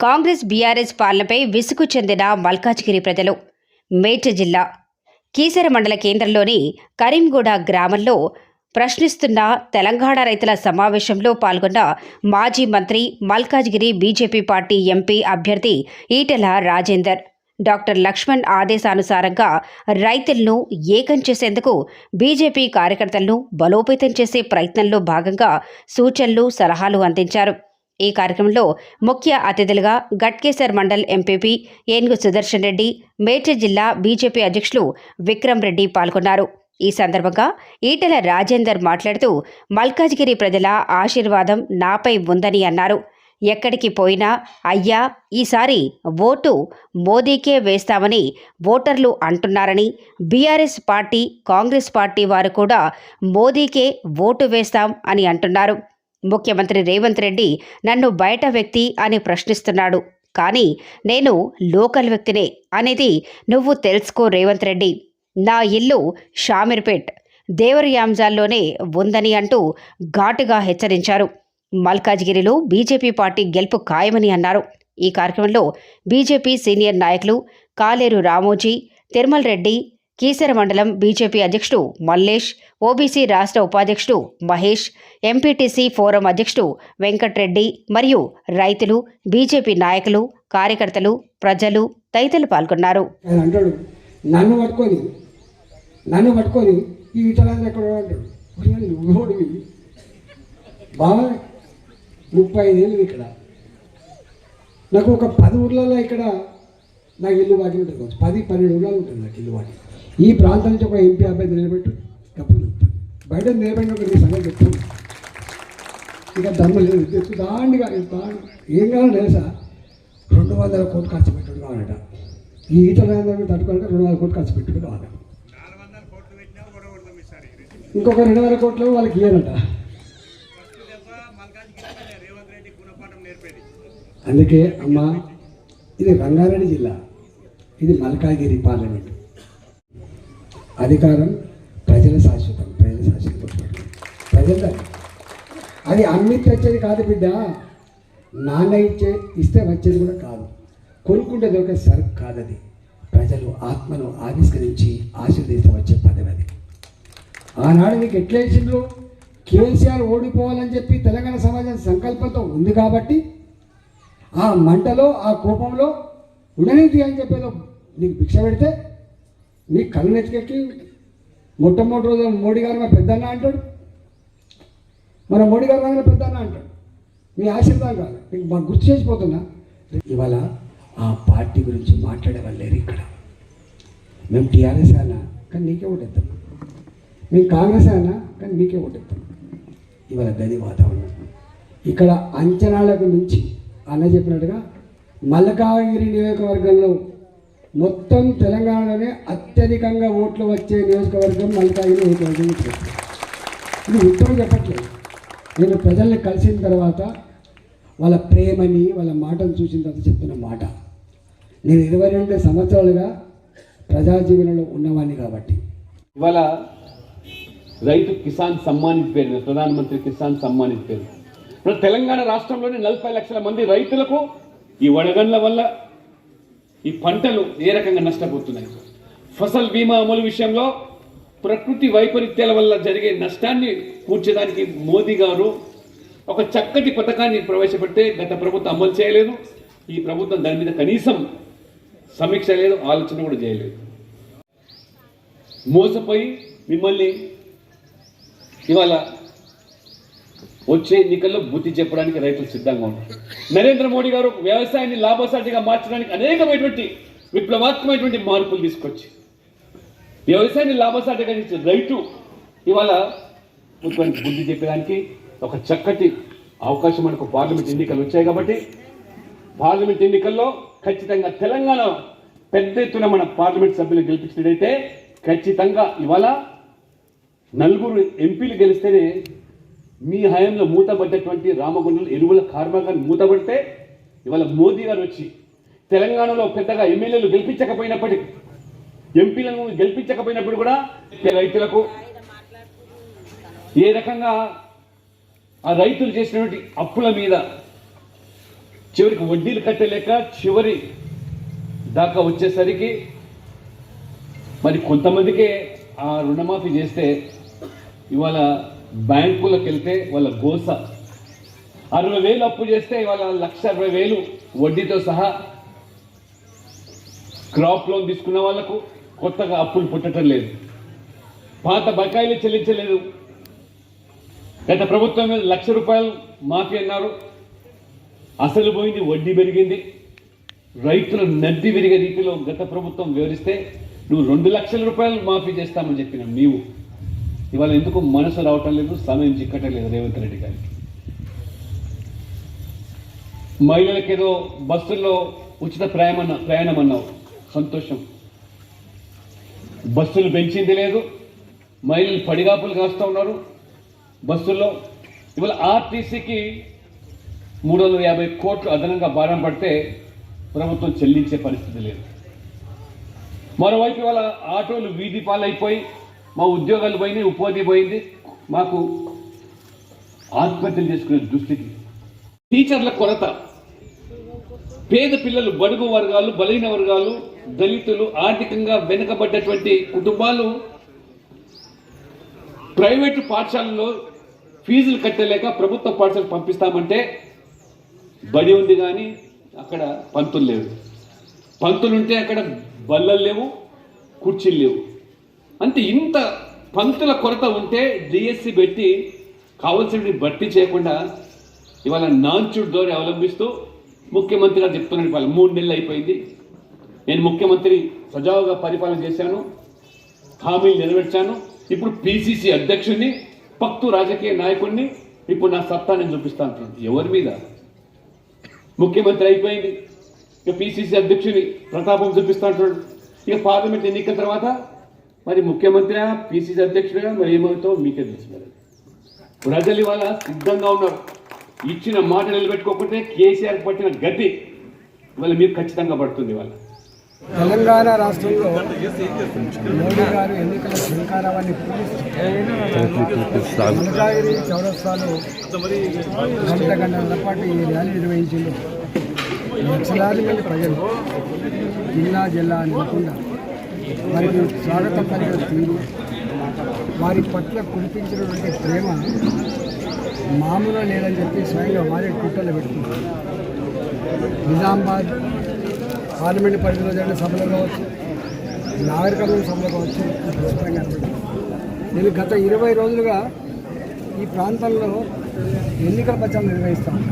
Congress BRS పాలనపై విసుగు చెందిన మల్కాజ్గిరి ప్రజలు. మేడ్చ జిల్లా కీసర మండల కేంద్రంలోని కరీంగూడ గ్రామంలో ప్రశ్నిస్తున్న తెలంగాణ రైతుల సమావేశంలో పాల్గొన్న మాజీ మంత్రి మల్కాజ్గిరి బీజేపీ పార్టీ ఎంపీ అభ్యర్థి ఈటెల రాజేందర్. డాక్టర్ లక్ష్మణ్ ఆదేశానుసారంగా రైతులను ఏకం చేసేందుకు బీజేపీ కార్యకర్తలను బలోపేతం చేసే ప్రయత్నంలో భాగంగా సూచనలు సలహాలు అందించారు. ఈ కార్యక్రమంలో ముఖ్య అతిథులుగా గట్కేసర్ మండల్ ఎంపీపీ ఏనుగు సుదర్శన్ రెడ్డి మేడ్చల్ జిల్లా బీజేపీ అధ్యక్షులు విక్రమ్ రెడ్డి పాల్గొన్నారు. ఈ సందర్భంగా ఈటెల రాజేందర్ మాట్లాడుతూ మల్కాజ్గిరి ప్రజల ఆశీర్వాదం నాపై ఉందని అన్నారు. ఎక్కడికి పోయినా అయ్యా ఈసారి ఓటు మోదీకే వేస్తామని ఓటర్లు అంటున్నారని బీఆర్ఎస్ పార్టీ కాంగ్రెస్ పార్టీ వారు కూడా మోదీకే ఓటు వేస్తాం అని అంటున్నారు. ముఖ్యమంత్రి రేవంత్ రెడ్డి నన్ను బయట వ్యక్తి అని ప్రశ్నిస్తున్నాడు. కానీ నేను లోకల్ వ్యక్తినే అనేది నువ్వు తెలుసుకో రేవంత్ రెడ్డి. నా ఇల్లు షామీర్పేట్. దేవరియాంజాల్లోనే ఉందని అంటూ ఘాటుగా హెచ్చరించారు. మల్కాజ్గిరిలో బీజేపీ పార్టీ గెలుపు ఖాయమని అన్నారు. ఈ కార్యక్రమంలో బీజేపీ సీనియర్ నాయకులు కాలేరు రామోజీ తిరుమల్ రెడ్డి కీసర మండలం బీజేపీ అధ్యక్షుడు మల్లేష్ ఓబీసీ రాష్ట్ర ఉపాధ్యక్షుడు మహేష్ ఎంపీటీసీ ఫోరం అధ్యక్షుడు వెంకట్రెడ్డి మరియు రైతులు బీజేపీ నాయకులు కార్యకర్తలు ప్రజలు తదితరులు పాల్గొన్నారు. నన్ను పట్టుకొని నన్ను పట్టుకొని ఈ బాగా ముప్పై ఐదేళ్ళు ఇక్కడ. నాకు ఒక పది ఊర్లలో ఇక్కడ నాకు ఇల్లు వాటి ఉంటుంది పది పన్నెండు ఊళ్ళలో ఉంటుంది నాకు ఇల్లు వాటి ఈ ప్రాంతం నుంచి ఒక ఎంపీ అబ్బాయి నిలబెట్టు. డబ్బులు చెప్తాను బయట నిలబెట్టిన ఒక నీ సంగతి చెప్తాను. ఇక దమ్ము లేదు. ఎత్తు దాండిగా దాండి ఏం కావాలో తెలుసా? రెండు వందల కోట్లు ఖర్చు పెట్టుడు కావాలట. ఈ ఈటల తట్టుకోవాలంటే రెండు వందల కోట్లు ఖర్చు పెట్టుడు కావాలి ఇంకొక రెండు వందల కోట్లు వాళ్ళకి ఇయ్యాలంట. అందుకే అమ్మ ఇది రంగారెడ్డి జిల్లా. ఇది మల్కాగిరి పార్లమెంట్. అధికారం ప్రజల శాశ్వతం ప్రజల శాశ్వతం. ప్రజల. అది అమ్మి తెచ్చేది కాదు బిడ్డ. నాన్న ఇచ్చే ఇస్తే వచ్చేది కూడా కాదు. కొనుక్కుంటే దొరికే సరుకు కాదు అది ప్రజలు ఆత్మను ఆవిష్కరించి ఆశీర్దిస్తే వచ్చే పదవి అది. ఆనాడు నీకు ఎట్లా వేసిండ్రు కేసీఆర్ ఓడిపోవాలని చెప్పి తెలంగాణ సమాజం సంకల్పంతో ఉంది కాబట్టి ఆ మంటలో ఆ కోపంలో ఉండనిది అని చెప్పేదో నీకు భిక్ష పెడితే నీ కళ్ళు మొట్టమొదటి రోజు మోడీ గారు మా పెద్దన్న అంటాడు. మన మోడీ గారు రాగానే పెద్దన్న అంటాడు. మీ ఆశీర్వాదం కాదు. మీకు మాకు గుర్తు చేసిపోతున్నా. ఇవాళ ఆ పార్టీ గురించి మాట్లాడే వాళ్ళు లేరు ఇక్కడ. మేము టీఆర్ఎస్ అయినా కానీ నీకే ఓటేస్తాం మేము కాంగ్రెస్ అయినా కానీ నీకే ఓటేస్తాం ఇవాళ గది వాతావరణం. ఇక్కడ అంచనాలకు మించి అన్న చెప్పినట్టుగా మల్లకాగిరి నియోజకవర్గంలో మొత్తం తెలంగాణలోనే అత్యధికంగా ఓట్లు వచ్చే నియోజకవర్గం మల్కాగిరి నియోజకవర్గం ఇది ఉత్తరం చెప్పట్లేదు. నేను ప్రజల్ని కలిసిన తర్వాత వాళ్ళ ప్రేమని వాళ్ళ మాటను చూసిన తర్వాత చెప్తున్న మాట. నేను ఇరవై రెండు సంవత్సరాలుగా ప్రజా జీవనంలో ఉన్నవాడిని కాబట్టి. ఇవాళ రైతు కిసాన్ సమ్మానిత్ పేరు ప్రధానమంత్రి కిసాన్ సమ్మానిత్ పేరు. తెలంగాణ రాష్ట్రంలోని నలభై లక్షల మంది రైతులకు ఈ వడగండ్ల వల్ల ఈ పంటలు ఏ రకంగా నష్టపోతున్నాయి? ఫసల్ బీమా అమలు విషయంలో ప్రకృతి వైపరీత్యాల వల్ల జరిగే నష్టాన్ని కూర్చడానికి మోదీ గారు ఒక చక్కటి పథకాన్ని ప్రవేశపెడితే గత ప్రభుత్వం అమలు చేయలేదు. ఈ ప్రభుత్వం దాని మీద కనీసం సమీక్ష లేదు ఆలోచన కూడా చేయలేదు. మోసపోయి మిమ్మల్ని ఇవాళ వచ్చే ఎన్నికల్లో బుద్ధి చెప్పడానికి రైతులు సిద్ధంగా ఉన్నారు. నరేంద్ర మోడీ గారు వ్యవసాయాన్ని లాభసాటిగా మార్చడానికి అనేకమైనటువంటి విప్లవాత్మకమైనటువంటి మార్పులు తీసుకొచ్చి వ్యవసాయాన్ని లాభసాటిగా ఇచ్చే రైతు ఇవాళ ముఖ్యమంత్రి బుద్ధి చెప్పడానికి ఒక చక్కటి అవకాశం మనకు పార్లమెంట్ ఎన్నికలు వచ్చాయి కాబట్టి పార్లమెంట్ ఎన్నికల్లో ఖచ్చితంగా తెలంగాణ పెద్ద ఎత్తున మన పార్లమెంట్ సభ్యులు గెలిపించినట్టయితే ఖచ్చితంగా ఇవాళ నలుగురు ఎంపీలు గెలిస్తేనే మీ హయాంలో మూతబడ్డటువంటి రామగుండంలో ఎరువుల కర్మాగారం మూతబడితే ఇవాళ మోదీ గారు వచ్చి తెలంగాణలో పెద్దగా ఎమ్మెల్యేలు గెలిపించకపోయినప్పటికీ ఎంపీలను గెలిపించకపోయినప్పుడు కూడా రైతులకు ఏ రకంగా ఆ రైతులు చేసినటువంటి అప్పుల మీద చివరికి వడ్డీలు కట్టలేక చివరి దాకా వచ్చేసరికి మరి కొంతమందికే ఆ రుణమాఫీ చేస్తే ఇవాళ బ్యాంకులకు వెళ్తే వాళ్ళ గోస. అరవై వేలు అప్పు చేస్తే వాళ్ళ లక్ష అరవై వేలు వడ్డీతో సహా క్రాప్ లోన్ తీసుకున్న వాళ్ళకు కొత్తగా అప్పులు పుట్టడం లేదు. పాత బకాయిలు చెల్లించలేదు. గత ప్రభుత్వం మీద లక్ష రూపాయలు మాఫీ అన్నారు. అసలు పోయింది వడ్డీ పెరిగింది. రైతులు నడ్డి విరిగే రీతిలో గత ప్రభుత్వం వివరిస్తే నువ్వు రెండు లక్షల రూపాయలు మాఫీ చేస్తామని చెప్పిన నీవు. ఇవాళ ఎందుకు మనసు రావటం లేదు సమయం చిక్కటం లేదు రేవంత్ రెడ్డి గారికి? మహిళలకు ఏదో బస్సుల్లో ఉచిత ప్రయాణ ప్రయాణం అన్నావు. సంతోషం. బస్సులు పెంచింది లేదు మహిళలు పడిగాపులు కాస్తూ ఉన్నారు. బస్సుల్లో ఇవాళ ఆర్టీసీకి మూడు వందల యాభై కోట్లు అదనంగా భారం పడితే ప్రభుత్వం చెల్లించే పరిస్థితి లేదు. మరోవైపు ఇవాళ ఆటోలు వీధి పాలైపోయి మా ఉద్యోగాలు పోయినాయి ఉపాధి పోయింది. మాకు ఆత్మహత్యలు చేసుకునే దుస్థితి. టీచర్ల కొరత. పేద పిల్లలు బడుగు వర్గాలు బలహీన వర్గాలు దళితులు ఆర్థికంగా వెనుకబడ్డటువంటి కుటుంబాలు ప్రైవేటు పాఠశాలలో ఫీజులు కట్టలేక ప్రభుత్వ పాఠశాల పంపిస్తామంటే బడి ఉంది కానీ అక్కడ పంతులు లేవు పంతులుంటే అక్కడ బల్లలు లేవు కుర్చీలు లేవు. అంటే ఇంత పంక్తుల కొరత ఉంటే డిఎస్సి పెట్టి కావలసినవి భర్తీ చేయకుండా ఇవాళ నాంచుడు ధోరణి అవలంబిస్తూ ముఖ్యమంత్రి గారు చెప్తున్నాడు ఇవాళ మూడు నెలలు అయిపోయింది. నేను ముఖ్యమంత్రి సజావుగా పరిపాలన చేశాను హామీలు నెరవేర్చాను. ఇప్పుడు పిసిసి అధ్యక్షుడిని పక్తు రాజకీయ నాయకుడిని ఇప్పుడు నా సత్తా నేను చూపిస్తాను అంటున్నాను. ఎవరి మీద? ముఖ్యమంత్రి అయిపోయింది. ఇక పిసిసి అధ్యక్షుని ప్రతాపం చూపిస్తా అంటున్నాడు. ఇక పార్లమెంట్ ఎన్నికల తర్వాత మరి ముఖ్యమంత్రి పిసిసి అధ్యక్షుడిగా మరి ఏమవుతావు? మీకే తెలుసు మరి. ప్రజలు ఇవాళ సిద్ధంగా ఉన్నారు. ఇచ్చిన మాట నిలబెట్టుకోకుంటే కేసీఆర్ పట్టిన గతి ఇవాళ మీకు ఖచ్చితంగా పడుతుంది ఇవాళ. తెలంగాణ రాష్ట్రంలో మోడీ గారు ఎన్నికల శంకారావాన్ని పూజిస్తూ మల్కాగిరి చౌరస్తాలో గంట గంటల పాటు ఈ ర్యాలీ నిర్వహించింది. లక్షలాది మంది ప్రజలు జిల్లా జిల్లా అనుకుండా వారికి స్వాగతం పలికిన తీరు. వారి పట్ల కురిపించినటువంటి ప్రేమ మామూలు లేదని చెప్పి స్వయంగా వారే ట్విట్టర్లో పెట్టుకున్నారు. నిజామాబాద్ పార్లమెంట్ పరిధిలో జరిగిన సభలు కావచ్చు నాగరికమైన సభలు కావచ్చు స్పష్టంగా నేను గత ఇరవై రోజులుగా ఈ ప్రాంతంలో ఎన్నికల ప్రచారం నిర్వహిస్తాను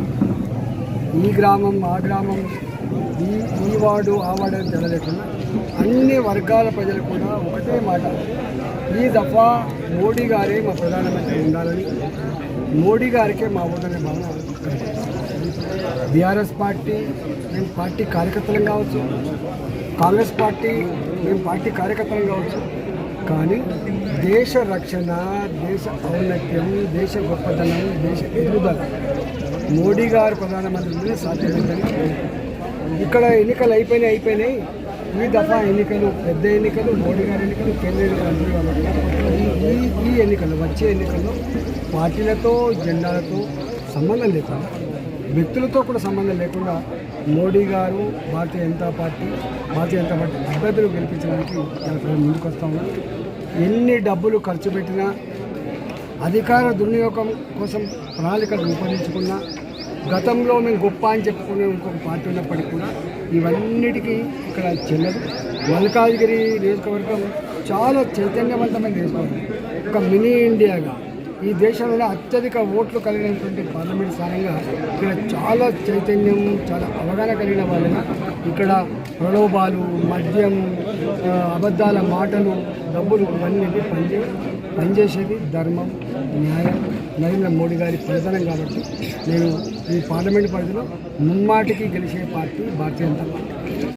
ఈ గ్రామం ఆ గ్రామం ఈ ఈ వార్డు ఆ వార్డు అని తెలియకుండా అన్ని వర్గాల ప్రజలు కూడా ఒకటే మాట. ఈ దఫా మోడీ గారే మా ప్రధానమంత్రి ఉండాలని మోడీ గారికే మా ఓటనే భావన బీఆర్ఎస్ పార్టీ మేము పార్టీ కార్యకర్తలం కావచ్చు కాంగ్రెస్ పార్టీ మేము పార్టీ కార్యకర్తలం కావచ్చు కానీ దేశ రక్షణ దేశ ఔన్నత్యం దేశ గొప్పతనం దేశ ఎదుగుదల మోడీ గారు ప్రధానమంత్రి సాధ్యమైందని. ఇక్కడ ఎన్నికలు అయిపోయినాయి అయిపోయినాయి. ఈ దఫా ఎన్నికలు పెద్ద ఎన్నికలు మోడీ గారి ఎన్నికలు కేంద్ర ఎన్నికలు ఈ ఈ- ఎన్నికలు వచ్చే ఎన్నికల్లో పార్టీలతో జెండాలతో సంబంధం లేకుండా వ్యక్తులతో కూడా సంబంధం లేకుండా మోడీ గారు భారతీయ జనతా పార్టీ భారతీయ జనతా పార్టీ అభ్యర్థులు గెలిపించడానికి చాలా ముందుకు వస్తా ఎన్ని డబ్బులు ఖర్చు పెట్టినా అధికార దుర్వినియోగం కోసం ప్రణాళికలు రూపొందించుకున్నా గతంలో మేము గొప్ప అని చెప్పుకునే ఇంకొక పార్టీ ఉన్నప్పటికీ కూడా ఇవన్నిటికీ ఇక్కడ చెల్లదు. మల్కాజ్గిరి నియోజకవర్గం చాలా చైతన్యవంతమైన నియోజకవర్గం. ఒక మినీ ఇండియాగా ఈ దేశంలో అత్యధిక ఓట్లు కలిగినటువంటి పార్లమెంట్ స్థానంగా ఇక్కడ చాలా చైతన్యం చాలా అవగాహన కలిగిన వాళ్ళగా ఇక్కడ ప్రలోభాలు మద్యం అబద్ధాల మాటలు డబ్బులు ఇవన్నీ పనిచే పనిచేసేది ధర్మం న్యాయం. నరేంద్ర మోడీ గారి ప్రధానం కాబట్టి నేను ఈ పార్లమెంట్ పరిధిలో ముమ్మాటికి గెలిచే పార్టీ భారతీయ జనతా పార్టీ.